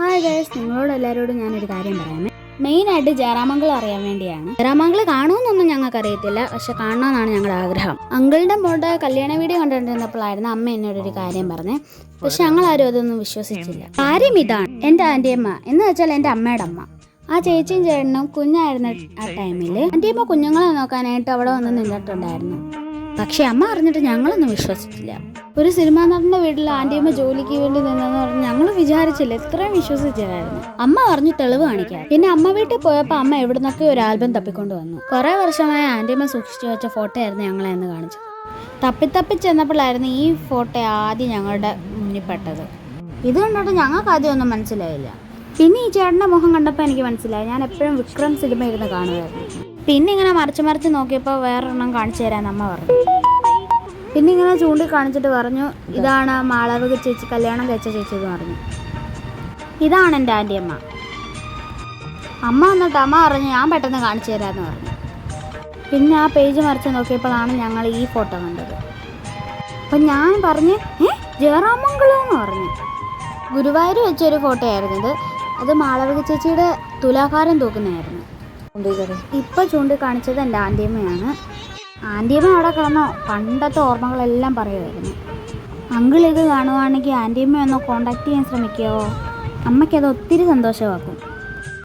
Hi guys നിങ്ങളോട് എല്ലാവരോടും ഞാനൊരു കാര്യം പറയാമേ. മെയിനായിട്ട് ജയറാമംഗൾ അറിയാൻ വേണ്ടിയാണ്. ജയറാമംഗൾ കാണുമെന്നൊന്നും ഞങ്ങൾക്ക് അറിയത്തില്ല പക്ഷെ കാണണമെന്നാണ് ഞങ്ങളുടെ ആഗ്രഹം. അങ്കിളുടെ മോളുടെ കല്യാണ വീഡിയോ കണ്ടിരുന്നപ്പോഴായിരുന്നു അമ്മ എന്നോട് ഒരു കാര്യം പറഞ്ഞേ. പക്ഷെ ഞങ്ങളാരും അതൊന്നും വിശ്വസിച്ചില്ല. കാര്യം ഇതാണ് എന്റെ ആന്റിയമ്മ എന്ന് വെച്ചാൽ എന്റെ അമ്മയുടെ അമ്മ. ആ ചേച്ചിയും ചേട്ടനും കുഞ്ഞായിരുന്ന ആ ടൈമിൽ ആന്റിയമ്മ കുഞ്ഞുങ്ങളെ നോക്കാനായിട്ട് അവിടെ വന്ന് നിന്നിട്ടുണ്ടായിരുന്നു. പക്ഷെ അമ്മ അറിഞ്ഞിട്ട് ഞങ്ങളൊന്നും വിശ്വസിച്ചില്ല. ഒരു സിനിമാ നടന്റെ വീട്ടിൽ ആന്റിയമ്മ ജോലിക്ക് വേണ്ടി നിന്നെന്ന് പറഞ്ഞ് ഞങ്ങൾ വിചാരിച്ചില്ല. ഇത്രയും വിശ്വസിച്ചില്ലായിരുന്നു അമ്മ പറഞ്ഞു തെളിവ് കാണിക്കാൻ പിന്നെ അമ്മ വീട്ടിൽ പോയപ്പോൾ അമ്മ എവിടുന്നൊക്കെ ഒരു ആൽബം തപ്പിക്കൊണ്ട് വന്നു. കുറേ വർഷമായി ആന്റിയമ്മ സൂക്ഷിച്ചു വെച്ച ഫോട്ടോ ആയിരുന്നു ഞങ്ങളെ കാണിച്ചു തപ്പി തപ്പി ചെന്നപ്പോഴായിരുന്നു ഈ ഫോട്ടോ ആദ്യം ഞങ്ങളുടെ മുന്നിൽ പെട്ടത്. ഇത് കണ്ടിട്ട് ഞങ്ങൾക്ക് ആദ്യം ഒന്നും മനസ്സിലായില്ല. പിന്നെ ഈ ചേട്ടന്റെ മുഖം കണ്ടപ്പോൾ എനിക്ക് മനസ്സിലായി. ഞാൻ എപ്പോഴും വിക്രം സിനിമ ഇരുന്ന് കാണുമായിരുന്നു. പിന്നെ ഇങ്ങനെ മറിച്ച് മറിച്ച് നോക്കിയപ്പോൾ വേറൊരെണ്ണം കാണിച്ചു തരാൻ അമ്മ പറഞ്ഞു. പിന്നെ ഇങ്ങനെ ചൂണ്ടിക്കാണിച്ചിട്ട് പറഞ്ഞു ഇതാണ് മാളവക ചേച്ചി കല്യാണം കഴിച്ച ചേച്ചി എന്ന് പറഞ്ഞു. ഇതാണ് എന്റെ ആന്റി അമ്മ. അമ്മ വന്നിട്ട് അമ്മ പറഞ്ഞു ഞാൻ പെട്ടെന്ന് കാണിച്ചു തരാമെന്ന് പറഞ്ഞു. പിന്നെ ആ പേജ് മറിച്ച് നോക്കിയപ്പോഴാണ് ഞങ്ങൾ ഈ ഫോട്ടോ കണ്ടത്. അപ്പം ഞാൻ പറഞ്ഞ് ഏ ജയറാമംഗളെന്ന് പറഞ്ഞു. ഗുരുവായൂർ വെച്ചൊരു ഫോട്ടോ ആയിരുന്നു ഇത് അത് മാളവിക ചേച്ചിയുടെ തുലാഭാരം തൂക്കുന്നതായിരുന്നു. ഇപ്പം ചൂണ്ടിക്കാണിച്ചത് എന്റെ ആന്റിയമ്മയാണ് ആന്റിയമ്മ അവിടെ കിടന്നോ? പണ്ടത്തെ ഓർമ്മകളെല്ലാം പറയുമായിരുന്നു. അങ്കിൾ കാണുവാണെങ്കിൽ ആന്റിയമ്മ ഒന്ന് കോണ്ടാക്ട് ചെയ്യാൻ ശ്രമിക്കുമോ അമ്മയ്ക്കത് ഒത്തിരി സന്തോഷമാക്കും.